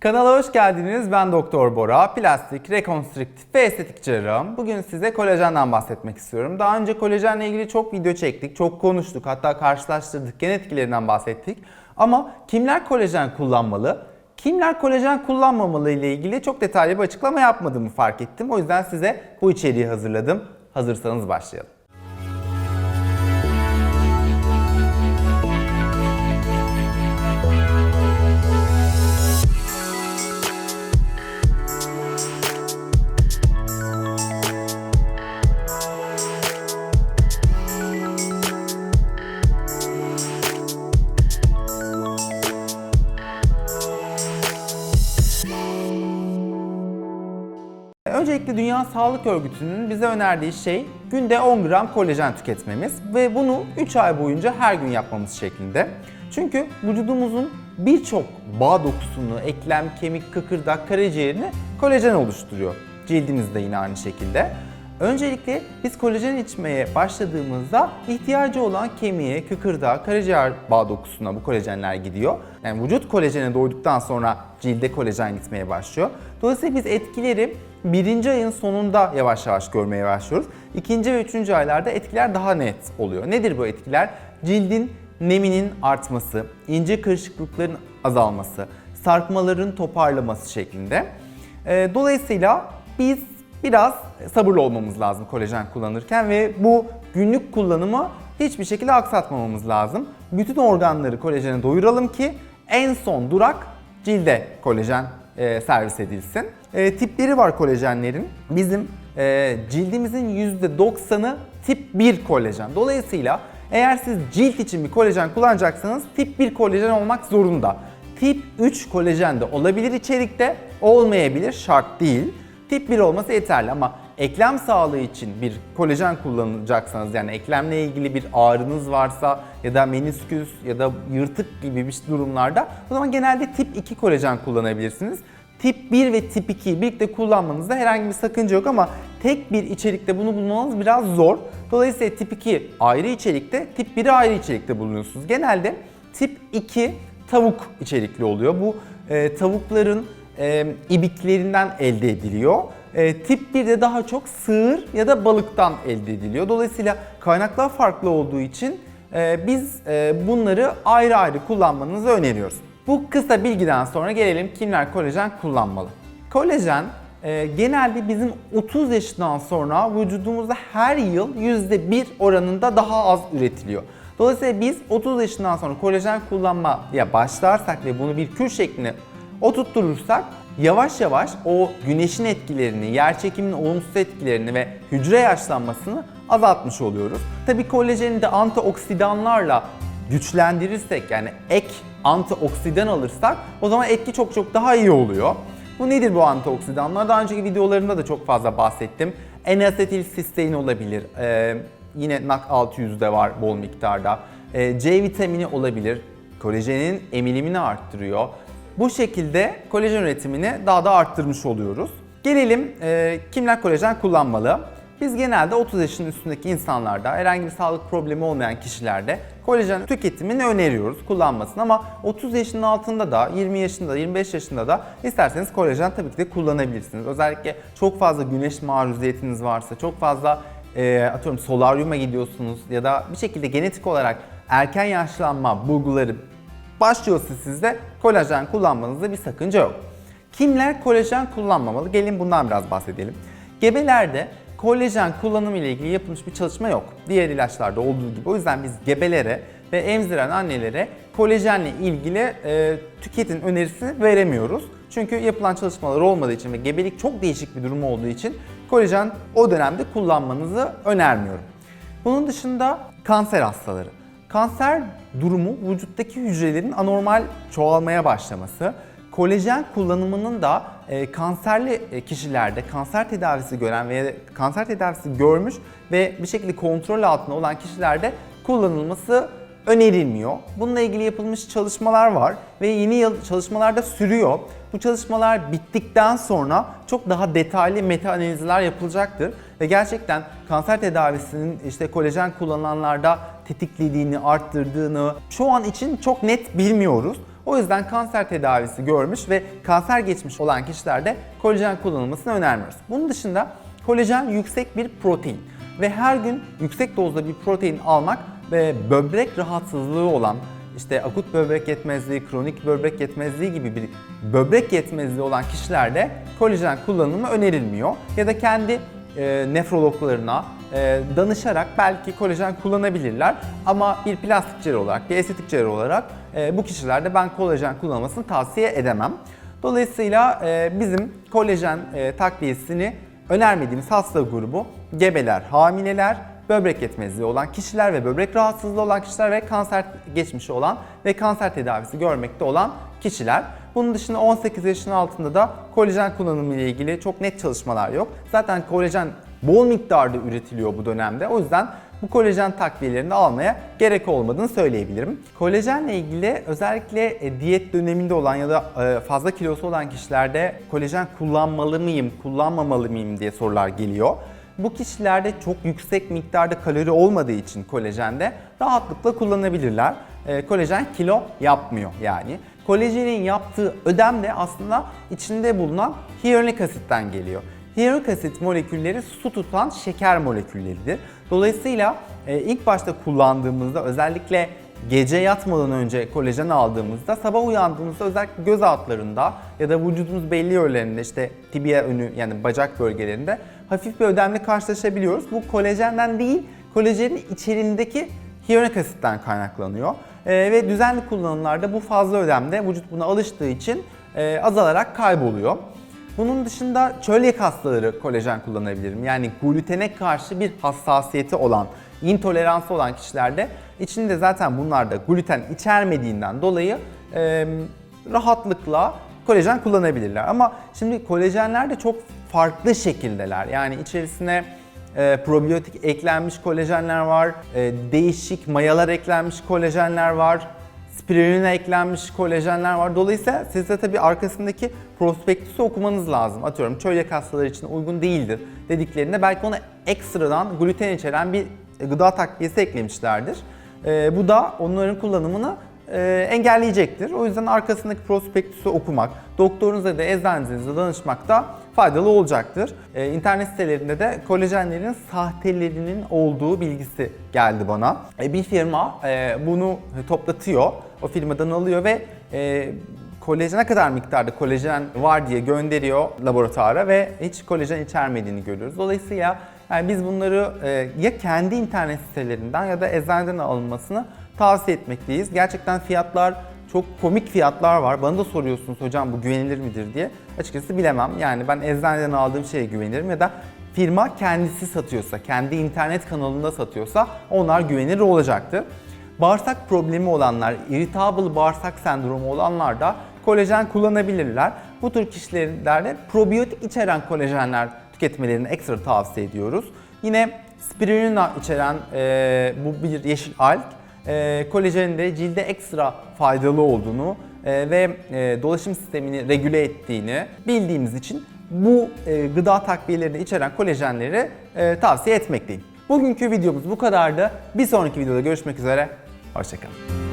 Kanala hoş geldiniz. Ben Doktor Bora. Plastik, rekonstrüktif ve estetik cerrahım. Bugün size kolajenden bahsetmek istiyorum. Daha önce kolajenle ilgili çok video çektik, çok konuştuk. Hatta karşılaştırdık, gen etkilerinden bahsettik. Ama kimler kolajen kullanmalı? Kimler kolajen kullanmamalı ile ilgili çok detaylı bir açıklama yapmadığımı fark ettim. O yüzden size bu içeriği hazırladım. Hazırsanız başlayalım. Dünya Sağlık Örgütü'nün bize önerdiği şey günde 10 gram kolajen tüketmemiz ve bunu 3 ay boyunca her gün yapmamız şeklinde. Çünkü vücudumuzun birçok bağ dokusunu, eklem, kemik, kıkırdak, karaciğerini kolajen oluşturuyor. Cildimiz de yine aynı şekilde. Öncelikle biz kolajen içmeye başladığımızda ihtiyacı olan kemiğe, kıkırdağa, karaciğer bağ dokusuna bu kolajenler gidiyor. Yani vücut kolajene doyduktan sonra cilde kolajen gitmeye başlıyor. Dolayısıyla biz etkileri birinci ayın sonunda yavaş yavaş görmeye başlıyoruz. İkinci ve üçüncü aylarda etkiler daha net oluyor. Nedir bu etkiler? Cildin neminin artması, ince kırışıklıkların azalması, sarkmaların toparlaması şeklinde. Ee, Dolayısıyla biz biraz sabırlı olmamız lazım kolajen kullanırken ve bu günlük kullanımı hiçbir şekilde aksatmamamız lazım. Bütün organları kolajene doyuralım ki en son durak cilde kolajen e, servis edilsin. E, tipleri var kolajenlerin. Bizim e, cildimizin %90'ı tip 1 kolajen. Dolayısıyla eğer siz cilt için bir kolajen kullanacaksanız tip 1 kolajen olmak zorunda. Tip 3 kolajen de olabilir içerikte, olmayabilir, şart değil. Tip 1 olması yeterli ama eklem sağlığı için bir kolajen kullanacaksanız yani eklemle ilgili bir ağrınız varsa ya da menisküs ya da yırtık gibi bir durumlarda o zaman genelde tip 2 kolajen kullanabilirsiniz. Tip 1 ve tip 2'yi birlikte kullanmanızda herhangi bir sakınca yok ama tek bir içerikte bunu bulmanız biraz zor. Dolayısıyla tip 2 ayrı içerikte, tip 1'i ayrı içerikte bulunuyorsunuz. Genelde tip 2 tavuk içerikli oluyor. Bu e, tavukların e, ibiklerinden elde ediliyor. E, tip 1'de daha çok sığır ya da balıktan elde ediliyor. Dolayısıyla kaynaklar farklı olduğu için e, biz e, bunları ayrı ayrı kullanmanızı öneriyoruz. Bu kısa bilgiden sonra gelelim kimler kolajen kullanmalı. Kolajen e, genelde bizim 30 yaşından sonra vücudumuzda her yıl %1 oranında daha az üretiliyor. Dolayısıyla biz 30 yaşından sonra kolajen kullanmaya başlarsak ve bunu bir kür şeklinde oturtturursak yavaş yavaş o güneşin etkilerini, yer çekiminin olumsuz etkilerini ve hücre yaşlanmasını azaltmış oluyoruz. Tabii kolajeni de antioksidanlarla güçlendirirsek yani ek antioksidan alırsak o zaman etki çok çok daha iyi oluyor. Bu nedir bu antioksidanlar? Daha önceki videolarımda da çok fazla bahsettim. N-asetil sistein olabilir. Ee, yine NAC 600'de var bol miktarda. Ee, C vitamini olabilir. Kolajenin emilimini arttırıyor. Bu şekilde kolajen üretimini daha da arttırmış oluyoruz. Gelelim e, kimler kolajen kullanmalı? Biz genelde 30 yaşın üstündeki insanlarda, herhangi bir sağlık problemi olmayan kişilerde kolajen tüketimini öneriyoruz, kullanmasını ama 30 yaşının altında da, 20 yaşında da, 25 yaşında da isterseniz kolajen tabii ki de kullanabilirsiniz. Özellikle çok fazla güneş maruziyetiniz varsa, çok fazla e, atıyorum solaryuma gidiyorsunuz ya da bir şekilde genetik olarak erken yaşlanma bulguları başlıyorsa sizde kolajen kullanmanızda bir sakınca yok. Kimler kolajen kullanmamalı? Gelin bundan biraz bahsedelim. Gebelerde kolajen kullanımı ile ilgili yapılmış bir çalışma yok. Diğer ilaçlarda olduğu gibi. O yüzden biz gebelere ve emziren annelere kolajenle ilgili e, tüketim önerisi veremiyoruz. Çünkü yapılan çalışmalar olmadığı için ve gebelik çok değişik bir durum olduğu için kolajen o dönemde kullanmanızı önermiyorum. Bunun dışında kanser hastaları. Kanser durumu vücuttaki hücrelerin anormal çoğalmaya başlaması, kolajen kullanımının da e, kanserli e, kişilerde kanser tedavisi gören veya kanser tedavisi görmüş ve bir şekilde kontrol altında olan kişilerde kullanılması önerilmiyor. Bununla ilgili yapılmış çalışmalar var ve yeni yıl çalışmalar da sürüyor. Bu çalışmalar bittikten sonra çok daha detaylı meta analizler yapılacaktır ve gerçekten kanser tedavisinin işte kolajen kullananlarda tetiklediğini, arttırdığını şu an için çok net bilmiyoruz. O yüzden kanser tedavisi görmüş ve kanser geçmiş olan kişilerde kolajen kullanılmasını önermiyoruz. Bunun dışında kolajen yüksek bir protein ve her gün yüksek dozda bir protein almak ve böbrek rahatsızlığı olan işte akut böbrek yetmezliği, kronik böbrek yetmezliği gibi bir böbrek yetmezliği olan kişilerde kolajen kullanımı önerilmiyor. Ya da kendi e, nefrologlarına e, danışarak belki kolajen kullanabilirler. Ama bir plastik cerrahi olarak, bir estetik cerrahi olarak e, bu kişilerde ben kolajen kullanmasını tavsiye edemem. Dolayısıyla bizim kolajen takviyesini önermediğimiz hasta grubu gebeler, hamileler, böbrek yetmezliği olan kişiler ve böbrek rahatsızlığı olan kişiler ve kanser geçmişi olan ve kanser tedavisi görmekte olan kişiler. Bunun dışında 18 yaşın altında da kolajen kullanımı ile ilgili çok net çalışmalar yok. Zaten kolajen bol miktarda üretiliyor bu dönemde. O yüzden bu kolajen takviyelerini almaya gerek olmadığını söyleyebilirim. Kolajenle ilgili özellikle e, diyet döneminde olan ya da e, fazla kilosu olan kişilerde kolajen kullanmalı mıyım, kullanmamalı mıyım diye sorular geliyor. Bu kişilerde çok yüksek miktarda kalori olmadığı için kolajende rahatlıkla kullanabilirler. E, kolajen kilo yapmıyor yani. Kolajenin yaptığı ödem de aslında içinde bulunan hyaluronik asitten geliyor. Hyaluronik asit molekülleri su tutan şeker molekülleridir. Dolayısıyla e, ilk başta kullandığımızda özellikle gece yatmadan önce kolajen aldığımızda sabah uyandığımızda özellikle göz altlarında ya da vücudumuz belli yerlerinde işte tibia önü yani bacak bölgelerinde hafif bir ödemle karşılaşabiliyoruz. Bu kolajenden değil kolajenin içerisindeki hyaluronik asitten kaynaklanıyor. E, ve düzenli kullanımlarda bu fazla ödemde vücut buna alıştığı için e, azalarak kayboluyor. Bunun dışında çölyak hastaları kolajen kullanabilirim. Yani glutene karşı bir hassasiyeti olan, intoleransı olan kişilerde içinde zaten bunlarda gluten içermediğinden dolayı e, rahatlıkla kolajen kullanabilirler. Ama şimdi kolajenler de çok farklı şekildeler. Yani içerisine e, probiyotik eklenmiş kolajenler var, e, değişik mayalar eklenmiş kolajenler var, spiruline eklenmiş kolajenler var. Dolayısıyla siz de tabii arkasındaki prospektüsü okumanız lazım. Atıyorum çölyak hastaları için uygun değildir dediklerinde belki ona ekstradan gluten içeren bir gıda takviyesi eklemişlerdir. E, bu da onların kullanımını e, engelleyecektir. O yüzden arkasındaki prospektüsü okumak, doktorunuza da eczanenize danışmakta faydalı olacaktır. E, internet sitelerinde de kolajenlerin sahtelerinin olduğu bilgisi geldi bana. E, bir firma e, bunu toplatıyor, o firmadan alıyor ve e, kolajene kadar miktarda kolajen var diye gönderiyor laboratuvara ve hiç kolajen içermediğini görüyoruz. Dolayısıyla yani biz bunları e, ya kendi internet sitelerinden ya da eczaneden alınmasını tavsiye etmekteyiz. Gerçekten fiyatlar çok komik fiyatlar var. Bana da soruyorsunuz hocam bu güvenilir midir diye. Açıkçası bilemem. Yani ben eczaneden aldığım şeye güvenirim ya da firma kendisi satıyorsa, kendi internet kanalında satıyorsa onlar güvenilir olacaktır. Bağırsak problemi olanlar, irritable bağırsak sendromu olanlar da kolajen kullanabilirler. Bu tür kişilerde probiyotik içeren kolajenler tüketmelerini ekstra tavsiye ediyoruz. Yine spirulina içeren e, bu bir yeşil alg e, kolajenin de cilde ekstra faydalı olduğunu e, ve e, dolaşım sistemini regüle ettiğini bildiğimiz için bu e, gıda takviyelerini içeren kolajenleri e, tavsiye etmekteyim. Bugünkü videomuz bu kadardı. Bir sonraki videoda görüşmek üzere. Hoşçakalın.